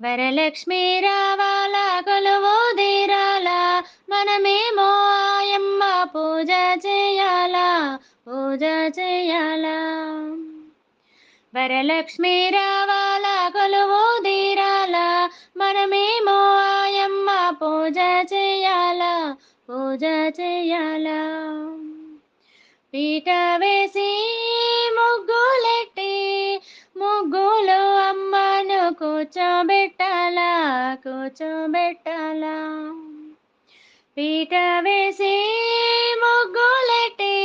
వరలక్ష్మి రావాల కొలువు తీరాల మనమేమో ఆయమ్మ పూజ చేయాలా పూజ చేయాలా. వరలక్ష్మి రావాల కొలువు తీరాల మనమేమో ఆయమ్మ పూజ చేయాలా పూజ చేయాలా. పీట వేసి ముగ్గులెట్టి ముగ్గులు అమ్మను కూర్చోబె కూర్చోబెట్టాలా? పీట వేసి ముగ్గులెట్టి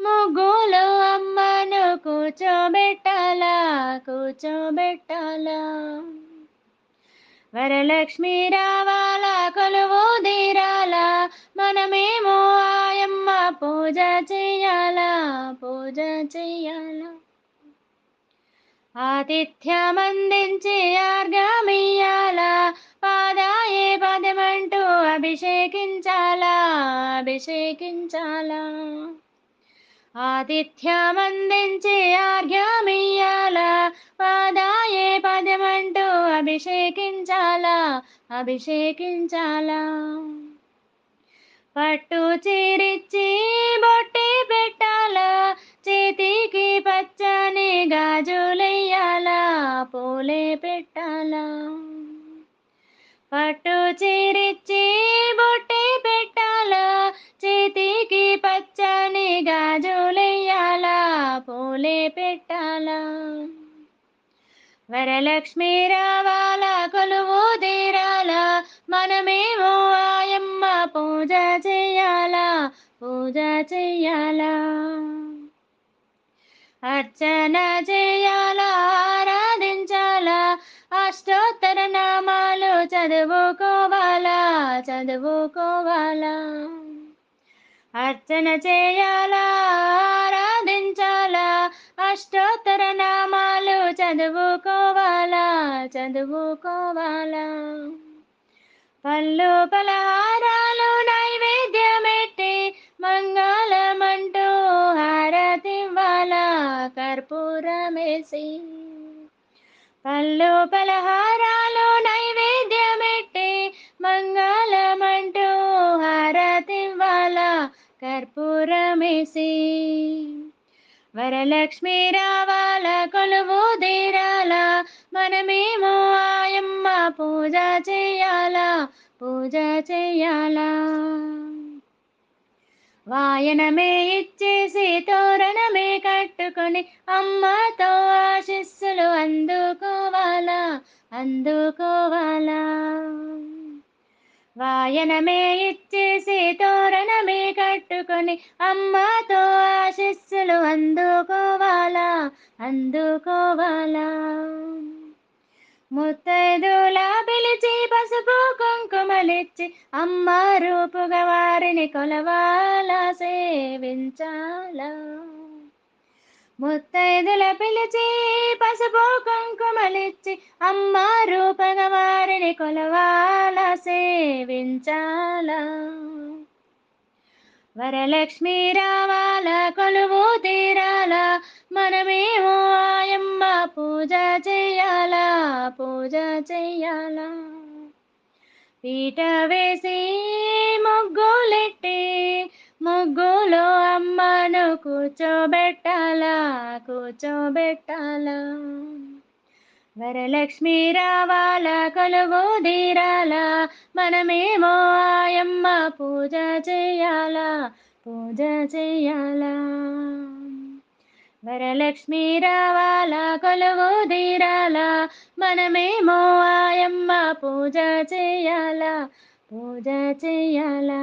ముగ్గులు అమ్మను కూర్చోబెట్టాలా? కూర్చోబెట్టాలా? వరలక్ష్మి రావాల? కొలువు తీరాల? మనమేమో ఆయమ్మ పూజ చెయ్యాలా పూజ చెయ్యాలా ఆతిథ్యమందించి ఆర్గమియ్యాల? పాదాయే పదమంటూ అభిషేకించాలా అభిషేకించాలా? ఆతిథ్యమందించి ఆర్ఘ్యమియ్యాల? పాదాయే పదమంటూ అభిషేకించాలా అభిషేకించాలా? పట్టు చీరిచ్చి బొట్టి పెట్టాలా? చేతికి పచ్చని గాజులెయ్యాలా? పూలే పెట్టాలా? పట్టు చీరిచ్చి బొట్టి పెట్టాలా? చేతికి పచ్చని గాజులెయ్యాలా? పూలే పెట్టాలా? వరలక్ష్మి రావాల కొలువు తీరాల? మనమేమో ఆయమ్మ పూజ చెయ్యాల? పూజ చెయ్యాల? అర్చన చదువుకోవాలా చదువుకోవాలా అర్చన చేయాలా ఆరాధించాలా అష్టోత్తర నామాలు చదువుకోవాలా చదువుకోవాలా పళ్ళు పలహారాలు నైవేద్యమెట్టి మంగళమంటూ హారతివ్వాలా కర్పూరమేసి. పళ్ళు పలహారాలు కర్పూరమేసి వరలక్ష్మి రావాల కొలువు తీరాల మనమేమో ఆయమ్మ పూజ చేయాలా పూజ చేయాలా. వాయనమే ఇచ్చేసి తోరణమే కట్టుకొని అమ్మతో ఆశిస్సులు అందుకోవాలా అందుకోవాలా. వాయనమే ఇచ్చేసి తోరణమే కట్టుకొని అమ్మతో ఆశిస్సులు అందుకోవాలా అందుకోవాలా. ముత్తైదులా పిలిచి పసుపు కుంకుమలిచ్చి అమ్మ రూపుగా వారిని కొలవాలా సేవించాలా. ముత్తైదుల పిలిచి పసుపు కుంకుమలిచ్చి అమ్మ రూపగా వారిని కొలవాల సేవించాలా? వరలక్ష్మి రావాల కొలువు తీరాల మనమేమో ఆయమ్మ పూజ చెయ్యాల పూజ చెయ్యాల పీట వేసి ముగ్గు కూర్చోబెట్టాలా కూర్చోబెట్టాలా? వరలక్ష్మి రావాల కొలువు తీరాల? మనమేమో ఆయమ్మ పూజ చేయాలా పూజ చేయాలా? వరలక్ష్మి రావాల కొలువు తీరాల? మనమేమో ఆయమ్మ పూజ చేయాలా పూజ చేయాలా?